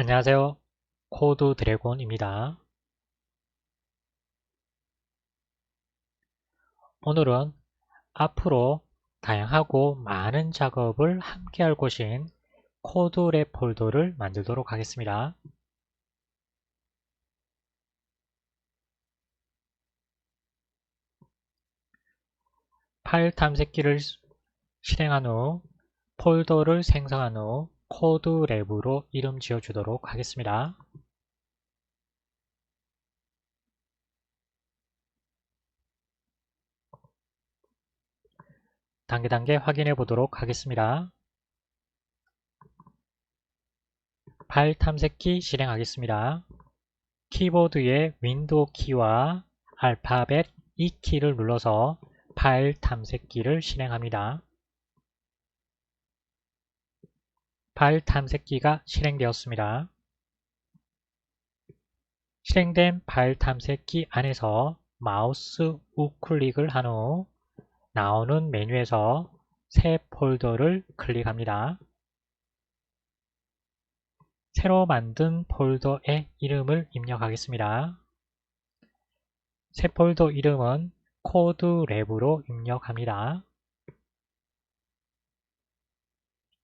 안녕하세요. 코드 드래곤입니다. 오늘은 앞으로 다양하고 많은 작업을 함께 할 곳인 코드랩 폴더를 만들도록 하겠습니다. 파일 탐색기를 실행한 후 폴더를 생성한 후 코드랩으로 이름 지어 주도록 하겠습니다. 단계 단계 확인해 보도록 하겠습니다. 파일 탐색기 실행하겠습니다. 키보드의 윈도우 키와 알파벳 E키를 눌러서 파일 탐색기를 실행합니다. 파일 탐색기가 실행되었습니다. 실행된 파일 탐색기 안에서 마우스 우클릭을 한 후 나오는 메뉴에서 새 폴더를 클릭합니다. 새로 만든 폴더의 이름을 입력하겠습니다. 새 폴더 이름은 코드랩으로 입력합니다.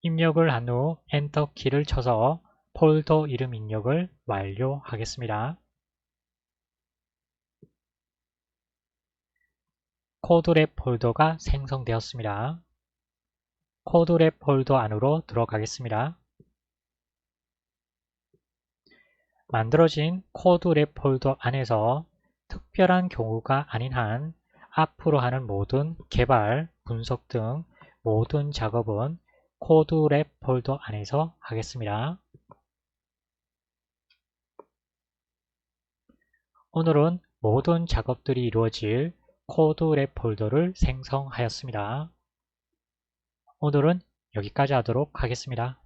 입력을 한 후 엔터 키를 쳐서 폴더 이름 입력을 완료하겠습니다. 코드랩 폴더가 생성되었습니다. 코드랩 폴더 안으로 들어가겠습니다. 만들어진 코드랩 폴더 안에서 특별한 경우가 아닌 한 앞으로 하는 모든 개발, 분석 등 모든 작업은 코드 랩 폴더 안에서 하겠습니다. 오늘은 모든 작업들이 이루어질 코드 랩 폴더를 생성하였습니다. 오늘은 여기까지 하도록 하겠습니다.